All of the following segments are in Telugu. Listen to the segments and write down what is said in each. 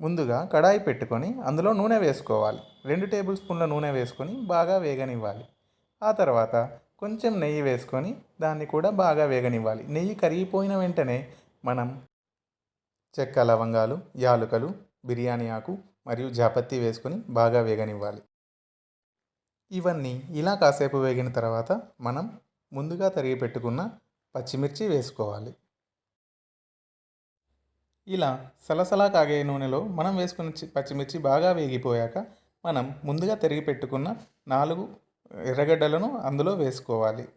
ముందుగా కడాయి పెట్టుకొని అందులో నూనె వేసుకోవాలి. రెండు టేబుల్ స్పూన్ల నూనె వేసుకొని బాగా వేగనివ్వాలి. ఆ తర్వాత కొంచెం నెయ్యి వేసుకొని దాన్ని కూడా బాగా వేగనివ్వాలి. నెయ్యి కరిగిపోయిన వెంటనే మనం చెక్క లవంగాలు యాలుకలు బిర్యానీ ఆకు మరియు జాపత్తి వేసుకొని బాగా వేగనివ్వాలి. ఇవన్నీ ఇలా కాసేపు వేగిన తర్వాత మనం ముందుగా తరిగి పెట్టుకున్న పచ్చిమిర్చి వేసుకోవాలి. ఇలా సలసలా కాగే నూనెలో మనం వేసుకున్న చి- పచ్చిమిర్చి బాగా వేగిపోయాక మనం ముందుగా తరిగి పెట్టుకున్న నాలుగు ఎర్రగడ్డలను అందులో వేసుకోవాలి.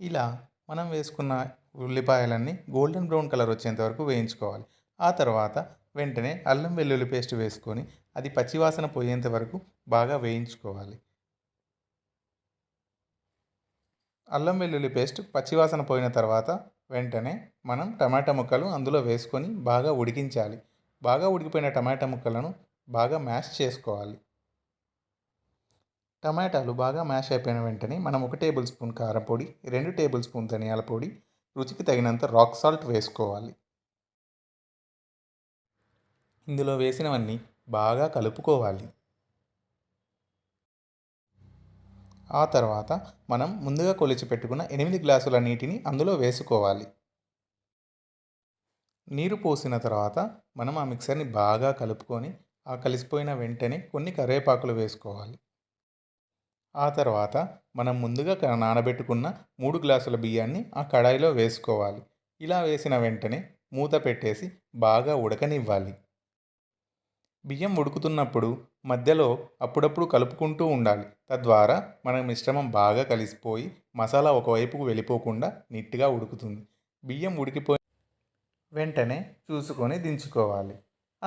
ఇలా మనం వేసుకున్న ఉల్లిపాయలన్నీ గోల్డెన్ బ్రౌన్ కలర్ వచ్చేంత వరకు వేయించుకోవాలి. ఆ తర్వాత వెంటనే అల్లం వెల్లుల్లి పేస్ట్ వేసుకొని అది పచ్చివాసన పోయేంత వరకు బాగా వేయించుకోవాలి. అల్లం వెల్లుల్లి పేస్ట్ పచ్చివాసన పోయిన తర్వాత వెంటనే మనం టమాటా ముక్కలు అందులో వేసుకొని బాగా ఉడికించాలి. బాగా ఉడికిపోయిన టమాటా ముక్కలను బాగా మ్యాష్ చేసుకోవాలి. టమాటాలు బాగా మ్యాష్ అయిపోయిన వెంటనే మనం ఒక టేబుల్ స్పూన్ కారం పొడి రెండు టేబుల్ స్పూన్ ధనియాల పొడి రుచికి తగినంత రాక్ సాల్ట్ వేసుకోవాలి. ఇందులో వేసినవన్నీ బాగా కలుపుకోవాలి. ఆ తర్వాత మనం ముందుగా కొలిచి పెట్టుకున్న ఎనిమిది గ్లాసుల నీటిని అందులో వేసుకోవాలి. నీరు పోసిన తర్వాత మనం ఆ మిక్సర్ని బాగా కలుపుకొని ఆ కలిసిపోయిన వెంటనే కొన్ని కరివేపాకులు వేసుకోవాలి. ఆ తర్వాత మనం ముందుగా నానబెట్టుకున్న మూడు గ్లాసుల బియ్యాన్ని ఆ కడాయిలో వేసుకోవాలి. ఇలా వేసిన వెంటనే మూత పెట్టేసి బాగా ఉడకనివ్వాలి. బియ్యం ఉడుకుతున్నప్పుడు మధ్యలో అప్పుడప్పుడు కలుపుకుంటూ ఉండాలి. తద్వారా మన మిశ్రమం బాగా కలిసిపోయి మసాలా ఒకవైపుకు వెళ్ళిపోకుండా నీట్గా ఉడుకుతుంది. బియ్యం ఉడికిపోయి వెంటనే చూసుకొని దించుకోవాలి.